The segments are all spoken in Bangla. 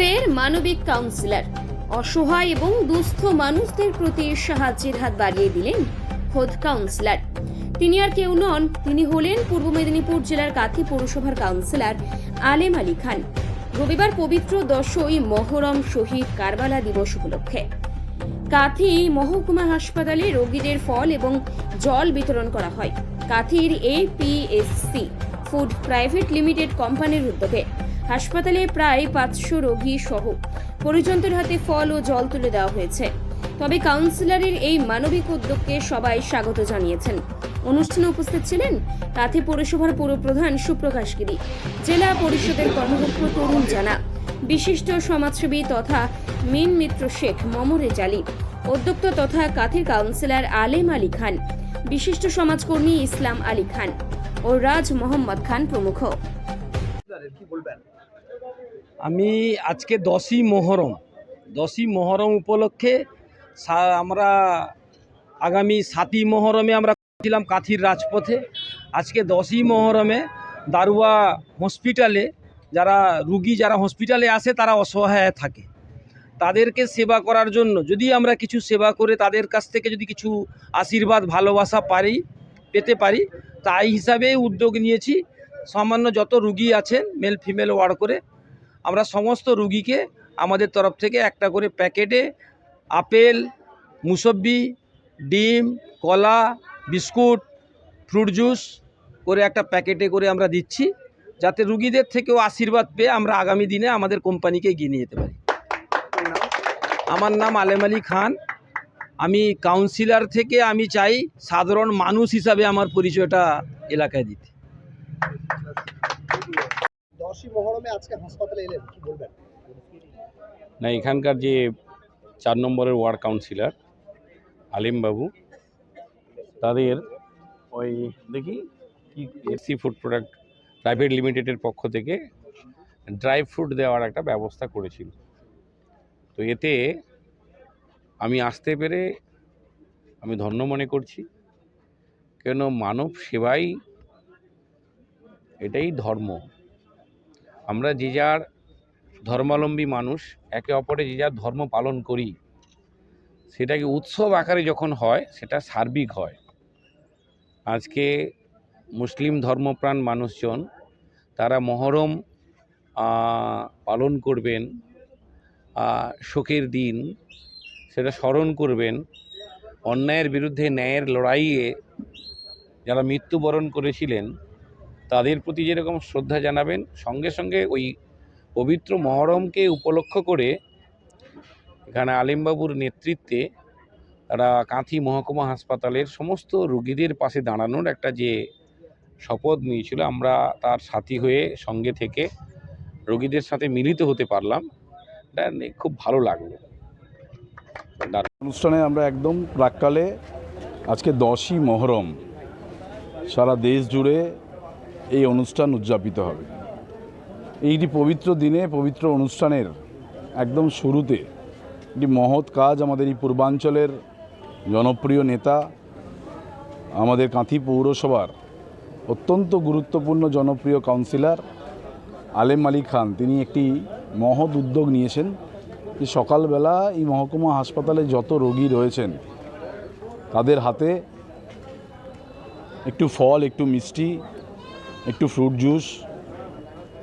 ফের মানবিক কাউন্সিলর। অসহায় এবং দুস্থ মানুষদের প্রতি সাহায্যের হাত বাড়িয়ে দিলেন খোদ কাউন্সিলর। তিনি আর কেউ নন, তিনি হলেন পূর্ব মেদিনীপুর জেলার কাথি পৌরসভার কাউন্সিলর আলেম আলী খান। রবিবার পবিত্র দশই মহরম শহীদ কারবালা দিবস উপলক্ষে। কাথি মহকুমা হাসপাতালে রোগীদের ফল এবং জল বিতরণ করা হয়। কাথির এপিএসসি ফুড প্রাইভেট লিমিটেড কোম্পানির উদ্যোগে হাসপাতালে প্রায় পাঁচশো রোগী সহ পরিজনদের হাতে ফল ও জল তুলে দেওয়া হয়েছে। তবে কাউন্সিলরের এই মানবিক উদ্যোগকে সবাই স্বাগত জানিয়েছেন। অনুষ্ঠানে উপস্থিত ছিলেন কাথি পৌরসভার পৌরপ্রধান সুপ্রকাশ গিরি, জেলা পরিষদের কর্মদক্ষ তরুণ জানা, বিশিষ্ট সমাজসেবী তথা মিন মিত্র শেখ মমরে জালি অধ্যক্ষ তথা কাথির কাউন্সিলর আলেম আলী খান, বিশিষ্ট সমাজকর্মী ইসলাম আলী খান ও রাজ মোহাম্মদ খান প্রমুখ। আমি আজকে দশই মহরম দশই মহরম উপলক্ষে আমরা আগামী সাতই মহরমে আমরা ছিলাম কাথির রাজপথে। আজকে দশই মহরমে দারুয়া হসপিটালে যারা রুগী যারা হসপিটালে আসে তারা অসহায় থাকে। তাদেরকে সেবা করার জন্য যদি আমরা কিছু সেবা করে তাদের কাছ থেকে যদি কিছু আশীর্বাদ, ভালোবাসা পারি, পেতে পারি, তাই হিসাবে উদ্যোগ নিয়েছি। সামান্য যত রুগী আছেন মেল ফিমেল ওয়ার্ড করে আমরা সমস্ত রুগীকে আমাদের তরফ থেকে একটা করে প্যাকেটে আপেল, মুসব্বি, ডিম, কলা, বিস্কুট, ফ্রুট জুস করে একটা প্যাকেটে করে আমরা দিচ্ছি যাতে রুগীদের থেকেও আশীর্বাদ পেয়ে আমরা আগামী দিনে আমাদের কোম্পানিকে এগিয়ে নিয়ে যেতে পারি। আমার নাম আলেম আলী খান। আমি কাউন্সিলর থেকে আমি চাই সাধারণ মানুষ হিসাবে আমার পরিচয়টা এলাকায় দিতে। না, এখানকার যে চার নম্বরের ওয়ার্ড কাউন্সিলর আলিমবাবু তাদের ওই দেখি এসি ফুড প্রোডাক্ট প্রাইভেট লিমিটেডের পক্ষ থেকে ড্রাই ফ্রুট দেওয়ার একটা ব্যবস্থা করেছিল। তো এতে আমি আসতে পেরে আমি ধন্য মনে করছি, কেন মানব সেবাই এটাই ধর্ম। আমরা যে যার ধর্মাবলম্বী মানুষ, একে অপরে যে যার ধর্ম পালন করি, সেটাকে উৎসব আকারে যখন হয়, সেটা সার্বিক হয়। আজকে মুসলিম ধর্মপ্রাণ মানুষজন, তারা মহরম পালন করবেন শোকের দিন, সেটা স্মরণ করবেন, অন্যায়ের বিরুদ্ধে ন্যায়ের লড়াইয়ে যারা মৃত্যুবরণ করেছিলেন তাদের প্রতি যেরকম শ্রদ্ধা জানাবেন, সঙ্গে সঙ্গে ওই পবিত্র মহরমকে উপলক্ষ করে এখানে আলিমবাবুর নেতৃত্বে তারা কাঁথি মহকুমা হাসপাতালের সমস্ত রুগীদের পাশে দাঁড়ানোর একটা যে শপথ নিয়েছিল, আমরা তার সাথী হয়ে সঙ্গে থেকে রোগীদের সাথে মিলিত হতে পারলাম। খুব ভালো লাগল। অনুষ্ঠানে আমরা একদম প্রাককালে আজকে দশই মহরম, সারা দেশ জুড়ে এই অনুষ্ঠান উদযাপিত হবে। এইটি পবিত্র দিনে, পবিত্র অনুষ্ঠানের একদম শুরুতে একটি মহৎ কাজ আমাদের এই পূর্বাঞ্চলের জনপ্রিয় নেতা, আমাদের কাঁথি পৌরসভার অত্যন্ত গুরুত্বপূর্ণ জনপ্রিয় কাউন্সিলর আলেম আলী খান। তিনি একটি মহৎ উদ্যোগ নিয়েছেন যে সকালবেলা এই মহকুমা হাসপাতালে যত রোগী রয়েছেন, তাদের হাতে একটু ফল, একটু মিষ্টি একটু ফ্রুট জুস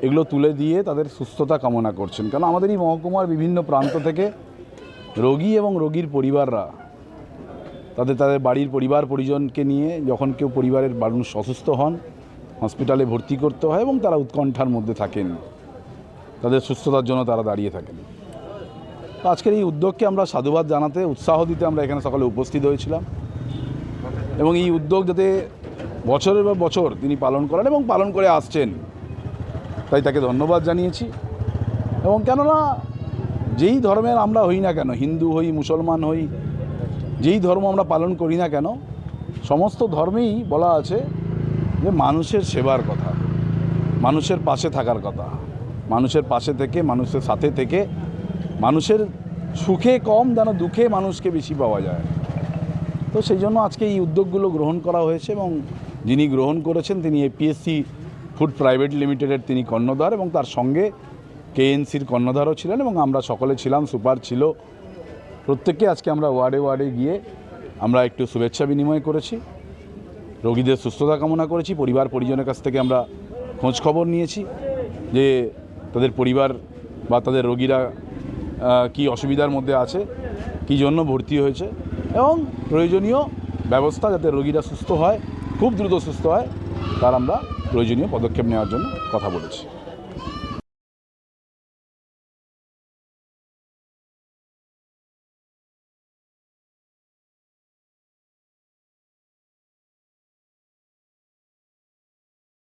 এগুলো তুলে দিয়ে তাদের সুস্থতা কামনা করছেন। কারণ আমাদের এই মহকুমার বিভিন্ন প্রান্ত থেকে রোগী এবং রোগীর পরিবাররা তাদের তাদের বাড়ির পরিবার পরিজনকে নিয়ে যখন কেউ পরিবারের মানুষ অসুস্থ হন হসপিটালে ভর্তি করতে হয় এবং তারা উৎকণ্ঠার মধ্যে থাকেন। তাদের সুস্থতার জন্য তারা দাঁড়িয়ে থাকেন। আজকের এই উদ্যোগকে আমরা সাধুবাদ জানাতে, উৎসাহ দিতে আমরা এখানে সকালে উপস্থিত হয়েছিলাম। এবং এই উদ্যোগ যাতে বছরের পর বছর তিনি পালন করেন এবং পালন করে আসছেন। তাই তাকে ধন্যবাদ জানিয়েছি। এবং কেননা যেই ধর্মের আমরা হই না কেন, হিন্দু হই, মুসলমান হই, যেই ধর্ম আমরা পালন করি না কেন, সমস্ত ধর্মেই বলা আছে যে মানুষের সেবার কথা, মানুষের পাশে থাকার কথা, মানুষের পাশে থেকে, মানুষের সাথে থেকে, মানুষের সুখে কম যেন দুঃখে মানুষকে বেশি পাওয়া যায়। তো সেই জন্য আজকে এই উদ্যোগগুলো গ্রহণ করা হয়েছে এবং যিনি গ্রহণ করেছেন তিনি এপিএসসি ফুড প্রাইভেট লিমিটেডের তিনি কর্ণধার এবং তার সঙ্গে কেএনসির কর্ণধারও ছিলেন এবং আমরা সকলে ছিলাম, সুপার ছিল। প্রত্যেককে আজকে আমরা ওয়ার্ডে ওয়ার্ডে গিয়ে আমরা একটু শুভেচ্ছা বিনিময় করেছি, রোগীদের সুস্থতা কামনা করেছি, পরিবার পরিজনের কাছ থেকে আমরা খোঁজ খবর নিয়েছি যে তাদের পরিবার বা তাদের রোগীরা কি অসুবিধার মধ্যে আছে, কি জন্য ভর্তি হয়েছে এবং প্রয়োজনীয় ব্যবস্থা যাতে রোগীরা সুস্থ হয়। খুব দ্রুত সুস্থ হয় তার আমরা প্রয়োজনীয় পদক্ষেপ নেওয়ার জন্য কথা বলেছি।